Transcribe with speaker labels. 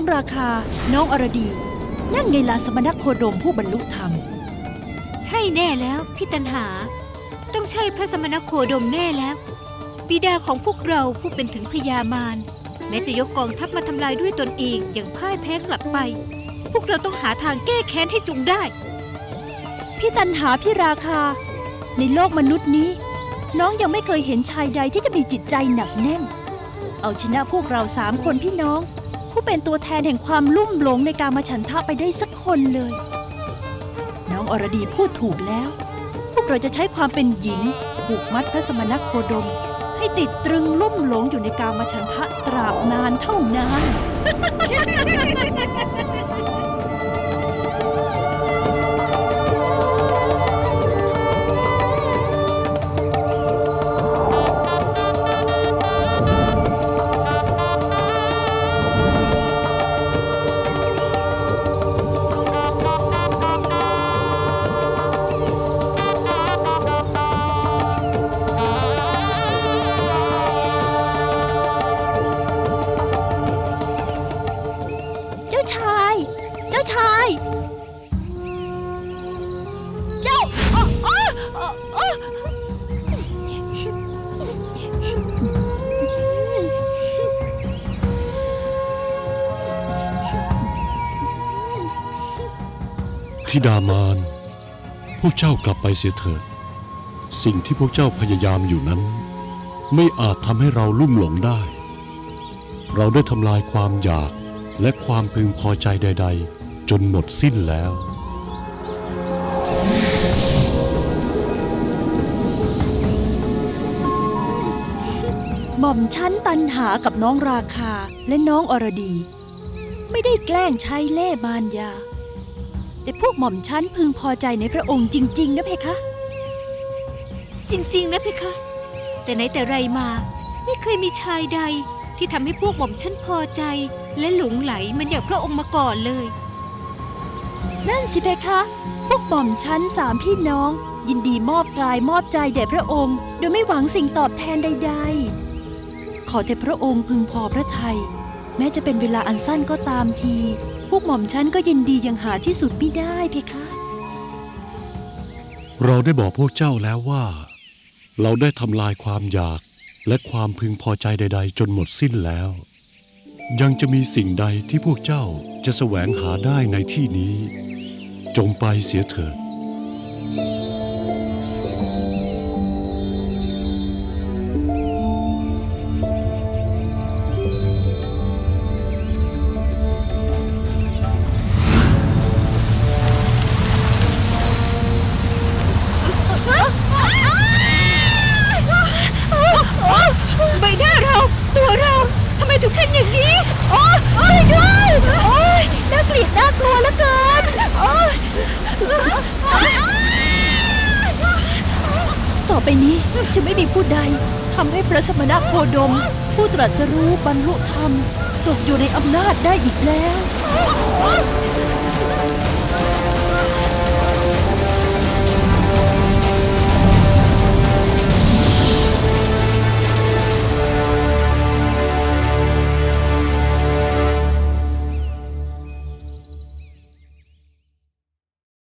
Speaker 1: องราคา น้องอรดี นั่นไงลาสมณโคดมผู้บรรลุธรรม
Speaker 2: ใช่แน่แล้วพี่ตันหา ต้องใช่พระสมณโคดมแน่แล้วบิดาของพวกเราผู้เป็นถึงพญามารแม้จะยกกองทัพมาทำลายด้วยตนเองอย่างพ่ายแพ้กลับไป พวกเราต้องหาทางแก้แค้นให้จุงได้
Speaker 1: พี่ตันหาพี่ราคา ในโลกมนุษย์นี้ น้องยังไม่เคยเห็นชายใดที่จะมีจิตใจหนักแน่น เอาชนะพวกเราสามคนพี่น้อง ผู้เป็นตัวแทนแห่งความลุ่มหลงในการมาฉันทะไปได้สักคนเลย น้องอรดีพูดถูกแล้ว พวกเราจะใช้ความเป็นหญิงผูกมัดพระสมณโคดม ให้ติดตรึงลุ่มหลงอยู่ในการมาฉันทะตราบนานเท่านาน
Speaker 3: ธิดามาน พวกเจ้ากลับไปเสียเถิด สิ่งที่พวกเจ้าพยายามอยู่นั้น ไม่อาจทำให้เราลุ่มหลงได้ เราได้ทำลายความอยากและความพึงพอใจใด ๆ จนหมดสิ้นแล้ว
Speaker 1: หม่อมชั้นตันหากับน้องราคาและน้องอรดี ไม่ได้แกล้งใช้เล่ห์มารยา แต่พวกหม่อมชั้นพึงพอใจในพระองค์จริง ๆ นะเพคะ
Speaker 2: จริง ๆ นะเพคะ แต่ไหนแต่ไรมา ไม่เคยมีชายใดที่ทำให้พวกหม่อมฉันพอใจ และหลงไหลเหมันอย่างพระองค์มาก่อนเลย
Speaker 1: นั่นสิเพคะ พวกหม่อมชั้นสามพี่น้อง ยินดีมอบกายมอบใจแด่พระองค์ โดยไม่หวังสิ่งตอบแทนใด ๆ ขอแต่พระองค์พึงพอพระทัย แม้จะเป็นเวลาอันสั้นก็ตามที พวกหม่อมชั้นก็ยินดีย่างหาที่สุดไม่ได้เพคะ
Speaker 3: เราได้บอกพวกเจ้าแล้วว่า เราได้ทำลายความอยากและความพึงพอใจใด ๆ จนหมดสิ้นแล้ว ยังจะมีสิ่งใดที่พวกเจ้าจะแสวงหาได้ในที่นี้ จงไปเสียเถิด
Speaker 1: ต่อไปนี้จะไม่มีผู้ใดทำให้พระสมณโคดม ผู้ตรัสรู้บรรลุธรรม ตกอยู่ในอำนาจได้อีกแล้ว